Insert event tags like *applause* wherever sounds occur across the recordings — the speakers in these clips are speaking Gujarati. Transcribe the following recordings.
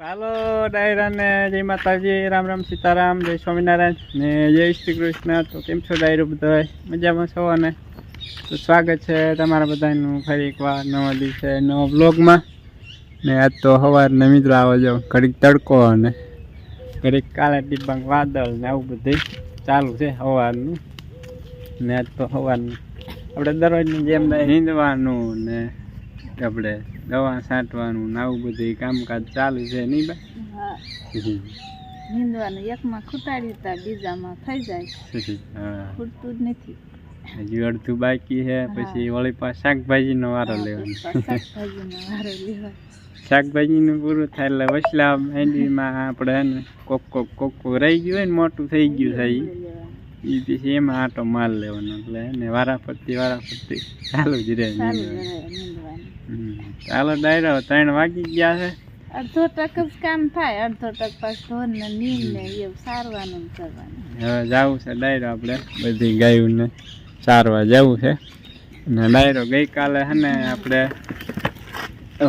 ચાલો ડાયરાને જય માતાજી, રામ રામ સીતારામ, જય સ્વામિનારાયણ ને જય શ્રી કૃષ્ણ. તો કેમ છો ડાયરો બધા મજામાં છો અને? તો સ્વાગત છે તમારા બધાનું ફરી એકવાર નવા દિવસે, નવા બ્લોગમાં ને આજ તો સવારને મિત્રો આવો જાવ ઘડીક તડકો અને ઘડીક કાલે ડિબાંગ વાદળ ને આવું બધું ચાલુ છે સવારનું. ને આજ તો સવારનું. આપણે દરરોજની જેમ નીંદવાનું ને આપણે દવા છાંટવાનું ને આવું બધું કામકાજ ચાલુ છે નહીં બા? નીંદવાનું એકમાં ખૂટાડી હતા બીજામાં થઈ જાય. ખૂટતું જ નથી. હજી અડધું બાકી છે પછી વળી પાછ શાકભાજીનો વારો લેવાનો. શાકભાજીનો પૂરું થાય એટલે વસલા માંડવીમાં આપણે કોક કોક કોક રહી ગયું હોય ને મોટું થઈ ગયું છે ઈ પછી એમાં આટો માલ લેવાનો એટલે ને વારા ફરતી ચાલુ જ રહે ચાલુ ડાયરો ત્રણ વાગી ગયા છે. અડધો ટક જ કામ થાય અડધો ટક પાછું ઢોર ને નીમ ને એવું સારવાનું કરવાનું. હવે જવું છે ડાયરો આપણે બધી ગાયોને સારવા જવું છે. ને ડાયરો ગઈકાલે છે ને આપણે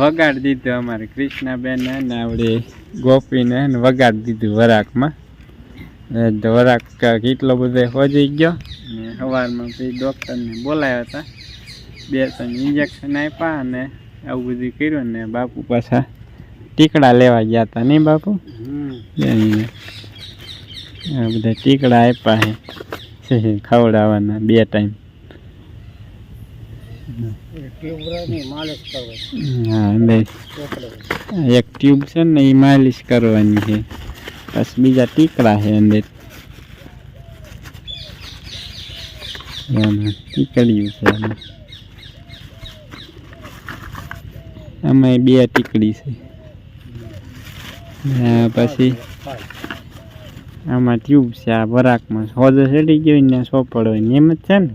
વગાડી દીધું અમારે કૃષ્ણાબેન ને આપણી ગોપીને વગાડી દીધું વરાકમાં. એ તો વરાક ક- કેટલો બધો હોજી ગયો. ને સવારમાં પછી ડૉક્ટરને બોલાવ્યા હતા. બે ત્રણ ઇન્જેક્શન આપ્યા અને આવું બધું કર્યું ને બાપુ પાછા ટીકડા લેવા ગયા હતા નહીં બાપુ? આ બધા ટીકડા આપ્યા છે ખવડાવવાના બે ટાઈમ. હા એક ટ્યુબ છે ને એ માલિશ કરવાની છે પછી બીજા ટીકડા છે અંદર ટીકડીયું છે આમાં બે ટીકડી છે ને પછી આમાં ટ્યુબ છે આ વરાકમાં હોજો ચડી ગયો ને સોપડ હોય ને એમ જ છે ને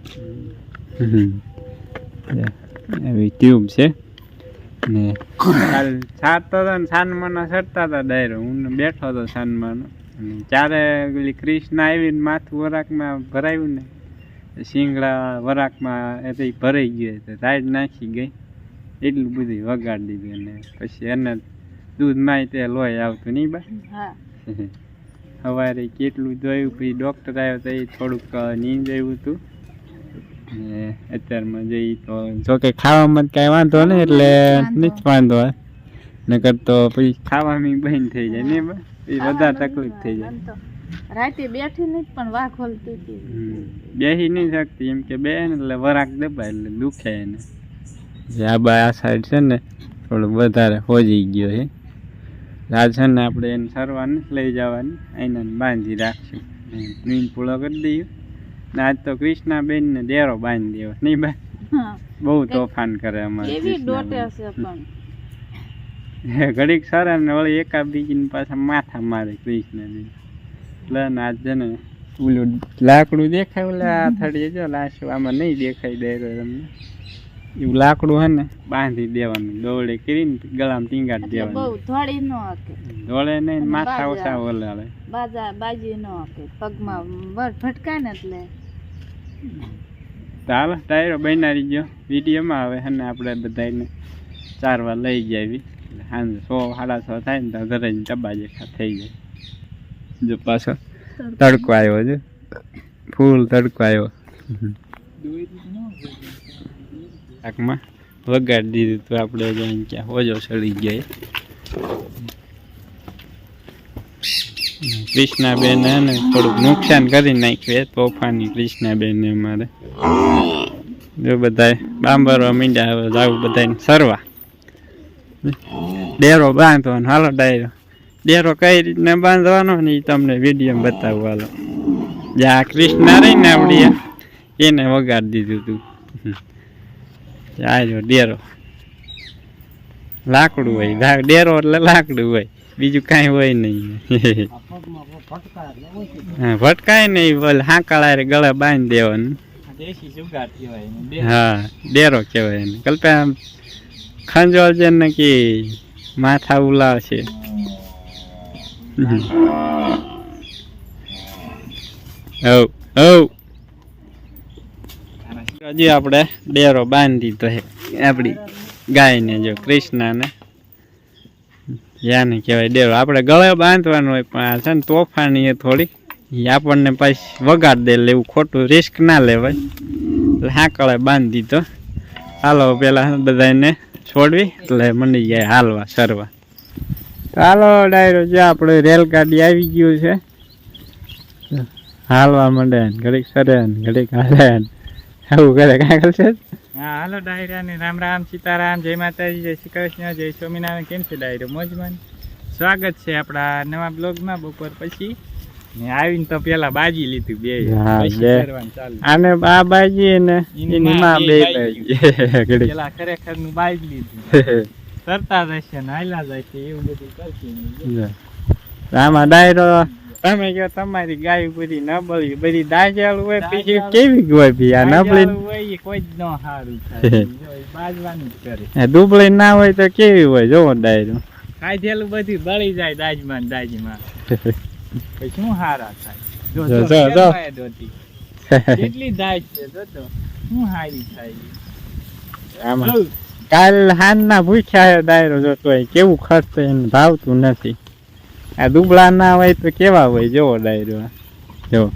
એવી ટ્યુબ છે ને કાલ છાંટતો હતો ને સાનમાનો ચડતા હતા ડાયરો. હું બેઠો હતો સાનમાનો ચારે પેલી કૃષ્ણ આવીને માથું વરાકમાં ભરાયું ને શિંગડા વરાકમાં એ ભરાઈ ગયો તો રાઈડ નાખી ગઈ. એટલું બધું વગાડી દીધું ને પછી એને દૂધમાં તે લોહી આવતું નહીં બા? હા. સવારે કેટલું જોયું પછી ડૉક્ટર આવ્યો તો એ થોડુંક નીંદ આવ્યું હતું. ને અત્યારમાં જઈ તો જોકે ખાવામાં કાંઈ વાંધો નહીં એટલે નથી વાંધો નકર તો પછી ખાવામાં બંધ થઈ જાય ને એ વધારે તકલીફ થઈ જાય. રાતે બેઠી નહીં પણ વાઘ ખોલતી હતી. બેસી નહીં શકતી એમ કે બે ને એટલે વરાક દબાય એટલે દુખે એને. જે આ બા આ સાઈડ છે ને થોડું વધારે હોજી ગયો છે આ છે ને આપણે એને સરવાને લઈ જવાની એને બાંધી રાખશું. નીમ પૂળો કરી દઈએ. આજ તો કૃષ્ણાબેન ને ડેરો બાંધી દેવો. નહીં બા? બહુ તોફાન કરે અમારે કેવી ડોટે કૃષ્ણાબેન. પણ. ઘડીક સરે ને વળી એકા બીજીને પાછા માથા મારે કૃષ્ણબેન. એટલે ને આજ છે ને ઓલું લાકડું દેખાય ઓલા આ થડીએ જો લાશ આમાં નહીં દેખાય દે તમને. એવું લાકડું હે ને બાંધી દેવાનું દોડે કરીને ગળામાં ટીંગાડી દેવાનું બહુ ધોળી ન હકે. દોડે નહીં માથા ઓછા ઓલે બાજા બાજી ન હકે. પગમાં ભટકાય ને એટલે. હાલો ટાયરો બનાવી ગયો વિડીયોમાં આવે અને આપણે બધાને ચારવા લઈ જાવી સાંજે સો સાડા સો થાય ને તો ઘરે ડબ્બા જેખા થઈ જાય. જો પાછો તડકો. આવ્યો છે. ફૂલ તડકો આવ્યો. પાકમાં વગાડી દીધું તો આપણે જાય ક્યાં હોજો સડી ગયા. કૃષ્ણાબેન બેન ને થોડુંક નુકસાન કરી નાખ્યું તોફાની કૃષ્ણાબેન ને અમારે. જો બધાય બાંબરવા મીંડ્યા હવે જાવું બધાને સરવા. ડેરો બાંધવાનો, હાલો ડાયરો. ડેરો કઈ રીતના બાંધવાનો ને એ તમને વીડિયો બતાવું, હાલો. જે આ કૃષ્ણા રહી ને આપણી એને વગાડી દીધું હતું આજો ડેરો. લાકડું હોય ડેરો એટલે લાકડું હોય. બીજું કાંઈ હોય નહીં. હા, ભટકાય નહીં, બોલ, હાંકાળા ગળા બાંધી દેવાનું. હા, ડેરો કહેવાય એને. કલ્પે આમ ખંજોળ છે ને કે માથા ઉલાવશે હવ હવ. હજી આપણે ડેરો બાંધી દીધો છે આપણી ગાયને જો, કૃષ્ણાને. યાને કહેવાય. ડેરો આપણે ગળે બાંધવાનું હોય પણ આ છે ને તોફાની એ થોડી. આપણને પછી વગાડ દે એવું ખોટું રિસ્ક ના લેવાય. એટલે હાંકળે બાંધી દીધો. હાલો, પેલા બધાને છોડવી. એટલે મંડી જાય હાલવા, સરવા. હાલો, ડાયરો, જો આપણે રેલગાડી આવી ગયું છે. હાલવા માંડે ઘડીક સરે ઘડીક હાલે ને કરે કાંઈ છે હા હાલો ડાયરાને રામ રામ સીતારામ જય માતાજી જય શ્રી કૃષ્ણ જય સ્વામિનારાયણ. કેમ છે ડાયરો? મોજમાન સ્વાગત છે આપણા નવા બ્લોગમાં બપોર પછી. ને આવીને તો પેલા બાજી લીધું બે. આને આ બાજી ને એની માં બે *laughs* પેલા ખરેખરનું બાજી લીધું. *laughs* તરતા જશે ને હાલા જશે એવું બધું કરતી. આમાં ડાયરો તમે કહો તમારી ગાય બધી નબળી બધી દાજેલ હોય પછી કેવી હોય ભી આ નબળી? હોય કોઈ જ ન સારું થાય. બાજવાનું જ કરે. દુબળી ના હોય તો કેવી હોય? જોવો ડાયરું. ખાધેલું બધું બળી જાય દાજમાં દાજમાં શું હારા થાય? જો જો, જો. *laughs* કેટલી દાજ છે જો તો શું હારી થાય આમાં કાલ હાન ના ભૂખ્યા દાયરો ડાયરો જોતો કેવું ખર્ચ એને ભાવતું નથી. આ દુબળા ના હોય તો કેવા હોય જોવો ડાયરો આ. જો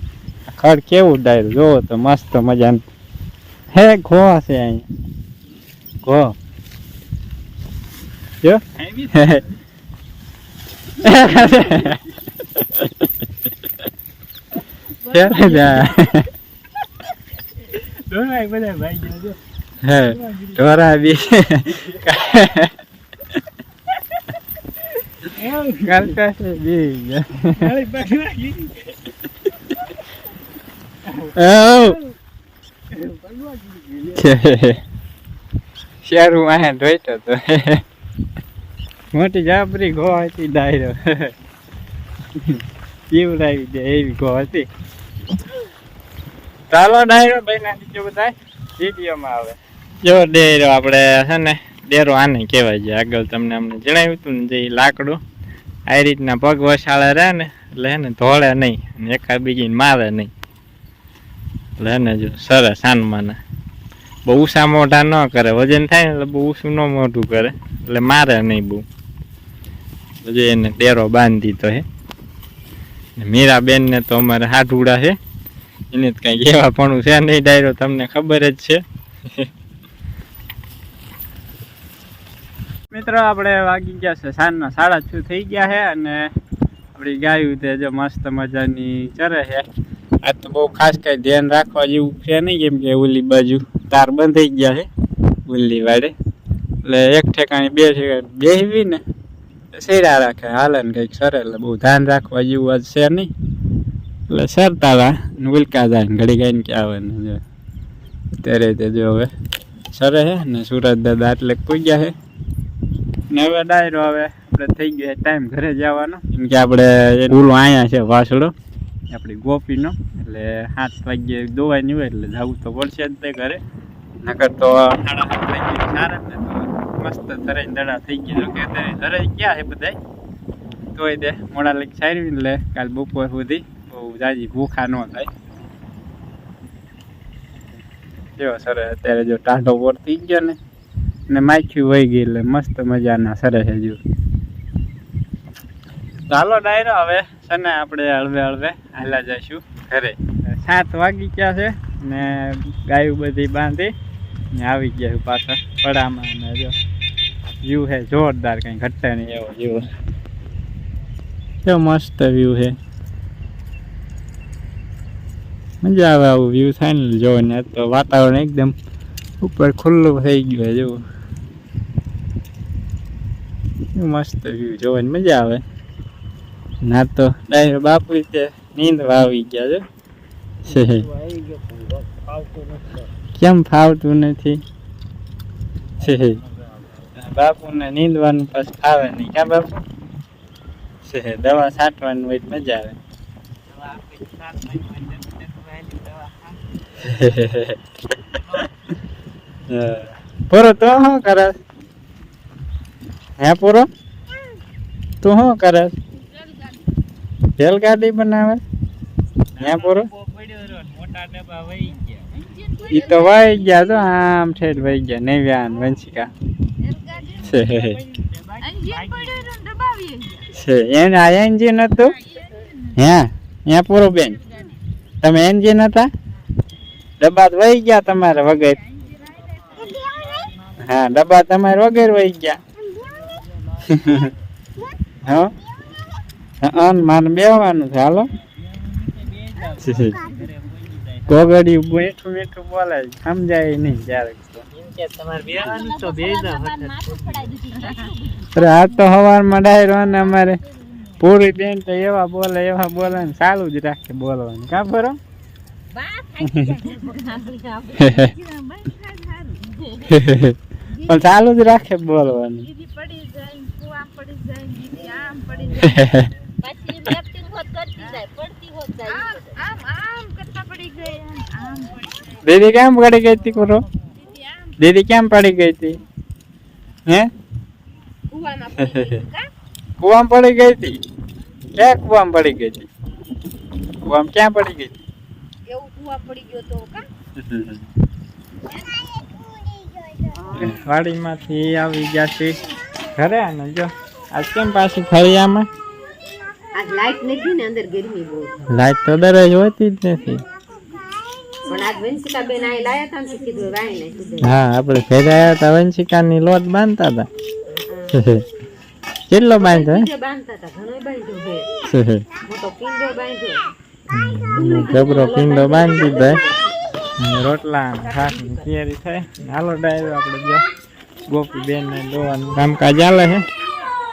ખડ કેવું ડાયરો જોવો તો મસ્ત મજાનું હે ઘો છે અહીંયા ઘો જો આવી ક્યારે જા દોરાય બધા ભાઈ ગયા જો. હે ઢોરા બી છે બી ગયા ગાળી પાડી વાગી. શેરું આયા ઢોઈતો તો મોટી જાબરી ગો હતી ડાયરો પીવડાવી દે એવી ગો હતી ચાલો ડાયરો ભાઈ ના બીજો બધા વિડીયોમાં આવે જો ડેરો આપણે છે ને ડેરો આને કહેવાય છે આગળ તમને અમને જણાવ્યું હતું ને જે લાકડું આ રીતના પગ વસાળે રહે ને, એટલે એને ધોળે નહીં એકા બીજીને મારે નહીં. એટલે એને જો સરસ આનમાને. બહુ ઊંચા મોઢા ન કરે, વજન થાય ને એટલે બહુ ઊંચું ન મોઢું કરે, એટલે મારે નહીં બહુ. જો એને ડેરો બાંધી તો હે. મીરા બેનને તો અમારે હાડુડા છે એને તો કઈ એવા પણ છે નહીં ડાયરો, તમને ખબર જ છે. મિત્રો, આપણે વાગી ગયા છે સાંજના સાડા છ થઈ ગયા છે અને આપણી ગાયું તે જો મસ્ત મજાની ચરે છે. આ તો બહુ ખાસ કંઈ ધ્યાન રાખવા જેવું છે નહીં, કેમ કે ઉલી બાજુ તાર બંધાઈ ગયા છે, ઓલી વાડે. એટલે એક ઠેકાણે બે ઠેકાણે બેહવી ને તો રાખે, હાલે ને કંઈક સરે, એટલે બહુ ધ્યાન રાખવા જેવું આજ છે નહીં. એટલે સરતા ઉલકા જાય ને ઘડી ગાઈને કે આવે ને જો. અત્યારે તે જો હવે સરે છે ને સુરત દાદા એટલે પૂગ્યા ગયા છે. ને હવે ડાયરો હવે આપણે થઈ ગયો ટાઈમ ઘરે જવાનો. કેમ કે આપણે ઓલો અહીંયા છે વાસડો આપણી ગોપીનો. એટલે સાત વાગ્યે દોવાની હોય એટલે જવું તો પડશે જ તે ઘરે. નકર તો સાડા સાત વાગ્યે સારા ને, તો મસ્ત ધરાઈ દડા થઈ ગયા. કે ધરાઈ ગયા છે બધાય. તોય દે મોડા લઈ સારી એટલે કાલ બપોર સુધી. બહુ જાજી ભૂખા ન થાય. જો સર અત્યારે જો ટાઢો પોર થઈ ગયો ને. ને માખ્યું વહી ગઈ એટલે મસ્ત મજાના, સરસ છે જો ચાલો ડાયરો હવે છે ને આપણે હળવે હળવે હાલા જઈશું ઘરે. સાત વાગી ગયા છે ને ગાયું બધી બાંધી ને આવી ગયા છે પાછા પડામાં ને જો. વ્યૂ છે જોરદાર કંઈ ઘટે નહીં એવો વ્યૂ. કેવો મસ્ત વ્યૂ છે. મજા આવે આવું વ્યૂ થાય ને જોઈને, તો વાતાવરણ એકદમ ઉપર ખુલ્લું થઈ ગયું છે જેવું મસ્ત વ્યૂ જોવાની મજા આવે. ના તો ડાયરો બાપુ રીતે નીંદ આવી ગયા છે કેમ ફાવતું નથી? છે બાપુને નીંદવાનું પછી ફાવે નહીં. ક્યાં બાપુ? છે દવા છાંટવાની હોય મજા આવે. પૂરો તો શું કરે? હે પૂરો? તું શું કરે? રેલગાડી બનાવે? હે પૂરો? ઈ તો વહી ગયા તો આમ ઠેઠ વહી ગયા, નેવ્યાન, વંશિકા. છે. એને આ એન્જિન હતું હે? હે પૂરો બેન? તમે એન્જિન હતા ડબ્બા વહી ગયા તમારે વગર. હા, ડબ્બા તમારે વગર વહી ગયા. હા? હા? મારે બેહવાનું છે હાલો? કોગડિયું મીઠું મીઠું બોલે સમજાય નહીં ક્યારેક બેવાનું અરે આ તો સવારમાં ડાયરો ને અમારે પૂરી બેન તો એવા બોલે એવા બોલે ને ચાલુ જ રાખે બોલવાનું. કા બરો *laughs* પણ ચાલુ જ રાખે બોલવાનું. પડી જાય કુવા પડી જાય. દીદી આમ પડી *laughs* જાય આમ આમ આમ કરતા પડી ગઈ આમ આમ પડી ગઈ. દીદી કેમ પડી ગઈ હતી કરો? દીદી કેમ પડી ગઈ હતી? હે? કુવામાં પડી ગઈ કા? કુવામાં પડી ગઈ હતી? ક્યાં કુવામાં પડી ગઈ હતી? કુવામાં ક્યાં પડી ગઈ હતી? એવું કુવા પડી ગયો તો કા? વાડીમાંથી આવી ગયા છે ઘરે અને જો. આજ કેમ પાછી ફળિયામાં આજ લાઈટ નથી ને અંદર ગરમી બહુ લાઈટ તો દરરોજ હોતી જ નથી. પણ આજ વંશિકા બેન આય લાયા તા ને કીધું વાય ને હા આપણે ભેગા આયા તા હતા વંશિકાની લોટ બાંધતા હતા કેટલો બાંધ્યો હે? બાંધતા હતા ઘણો બાંધ્યો હે મોટો પિંડો બાંધ્યો. જબરો પિંડો બાંધી દે રોટલા શાકની તૈયારી થાય. હાલો ડાયરો આપણે જો ગોપી બેન ને દોવાનું કામકાજ ચાલે છે.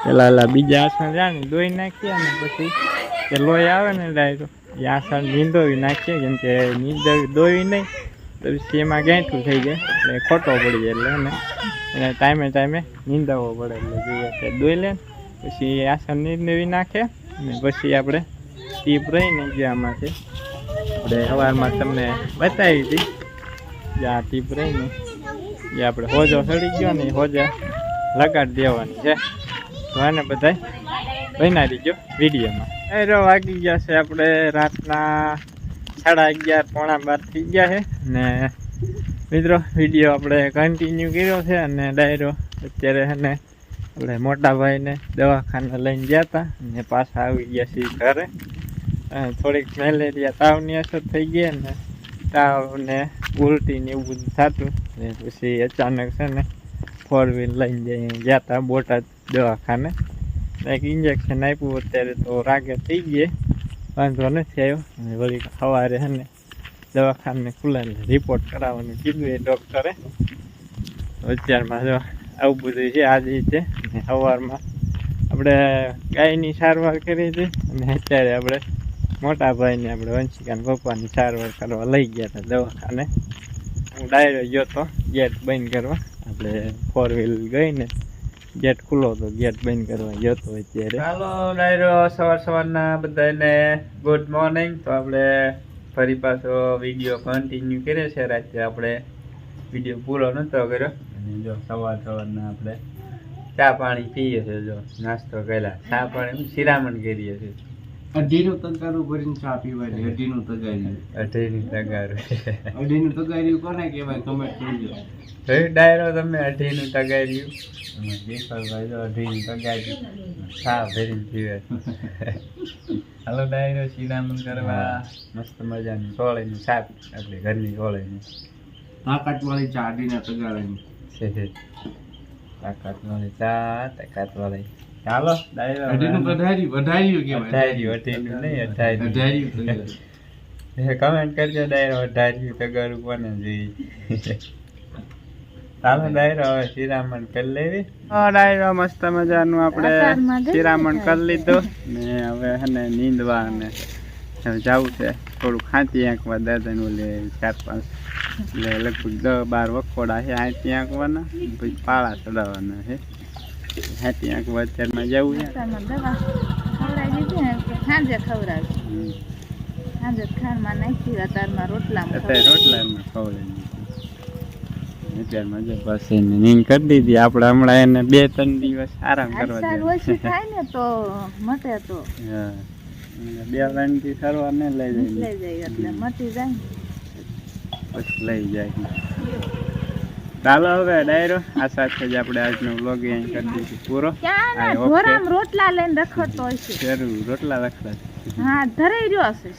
પેલા પેલા બીજા આસણ જાય ને, દોઈ નાખીએ ને પછી કે લોહી આવે ને ડાયરો એ આસણ નીંદોવી નાખીએ, કેમ કે નીંદવી દોવી નહીં, તો પછી એમાં ગેઠું થઈ જાય, એટલે ખોટો પડી જાય એટલે એને. એને ટાઈમે ટાઈમે નીંદાવવો પડે એટલે જોઈએ કે દોઈ લે પછી આસણ નીંદવી નાખે અને પછી આપણે ટીપ રહીને ગયામાંથી આપણે સવારમાં તમને બતાવી હતી, જે આ ટીપ રહીને જે આપણે હોજો સડી ગયો ને, એ હોજા લગાડી દેવાની છે. તો આને બધાય? બના દીજો વિડીયોમાં. એરો વાગી ગયા છે આપણે રાતના સાડા અગિયાર, પોણા બાર થઈ ગયા છે. ને મિત્રો, વીડિયો આપણે કન્ટિન્યુ કર્યો છે અને ડાયરો અત્યારે છે ને આપણે મોટા ભાઈને દવાખાને લઈને ગયા હતા અને પાછા આવી ગયા છીએ ઘરે. થોડીક મેલેરિયા તાવની અસર થઈ ગઈ ને તાવને ઉલટી એવું બધું થતું. ને પછી અચાનક છે ને ફોર વ્હીલ લઈને જઈ ગયા હતા બોટાદ દવાખાને. એક ઇન્જેક્શન આપ્યું અત્યારે તો રાગે થઈ ગઈ વાંધો નથી આવ્યો અને વળી સવારે હે ને દવાખાને ખુલ્લાને રિપોર્ટ કરાવવાનું કીધું એ ડૉક્ટરે અત્યારમાં જો આવું બધું છે, આ રીતે. ને સવારમાં આપણે ગાયની સારવાર કરી હતી. અને અત્યારે આપણે મોટા ભાઈને આપણે વંશિકાના પપ્પાની સારવાર કરવા લઈ ગયા હતા દવાખાને. હું ડાયરો ગયો તો ગેટ બંધ કરવા. આપણે ફોર વ્હીલ ગઈને ગેટ ખુલ્લો હતો ગેટ બંધ કરવા ગયો હતો અત્યારે. હાલો ડાયરો સવાર સવારના બધાને ગુડ મોર્નિંગ તો આપણે ફરી પાછો વીડિયો કન્ટિન્યુ કર્યો છે રાતે આપણે વીડિયો પૂરો નહોતો કર્યો. અને જો સવાર સવારના આપણે ચા પાણી પીએ છીએ જો નાસ્તો કર્યા. ચા પાણી શિરામણ કરીએ છીએ. અઢીનું તગારું ભરીને ચા પીવાની અઢીનું તગાર્યું અઢીનું તગારું. અઢીનું તગાર્યું કોને કહેવાય? કમેન્ટ કરજો જોયું ડાયરો તમે અઢીનું તગાર્યું. અને દીપકભાઈ જો અઢીનું તગાર્યું. ચા ભરીને પીવે હાલો ડાયરો શિરામણ કરવા. મસ્ત મજાની સોળીની ચા આપણે ઘરની સોળીની તાકાત વાળી ચા અઢીને તગારાની. છે છે. તાકાત વાળી ચા તાકાત વાળી ચાલો ડાયરો અઢીનું કઢાર્યું વઢાર્યું કહેવાય અઢાર્યું અઢીનું નહીં અઢાર્યું અઢાર્યું એ કમેન્ટ કરજો ડાયરો અઢાર્યું ગરું કોને જોઈએ. ચાલો ડાયરો હવે શિરામણ કરી લેવી. ડાયરો મસ્ત મજાનું આપણે શિરામણ કરી લીધું. ને હવે હને નીંદવા અને જવું છે. થોડું ખાંચી આંકવા દાદાનું લે ચાર પાંચ. એટલે લગભગ દસ બાર વખોડા છે હાથી આંકવાના. પછી પાળા ચડાવવાના છે હાથી આંકવા અત્યારમાં જવું છે. ને સાંજે ખવડાવે સાંજે ખાંડમાં નાખી અત્યારમાં રોટલામાં અત્યારે રોટલામાં ખવડાવી લઈ જાય. ચાલો હવે ડાયરો આ સાથે જ આપણે આજનો વ્લોગ કરી દઈશું પૂરો. ઘોરામ રોટલા લઈને રખડતો રોટલા રખડા હા ધરાઈ રહ્યો હશે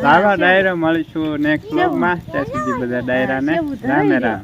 સારા ડાયરા મળીશું નેક્સ્ટ બ્લોગમાં ત્યાં સુધી બધા ડાયરાને રામે રામ.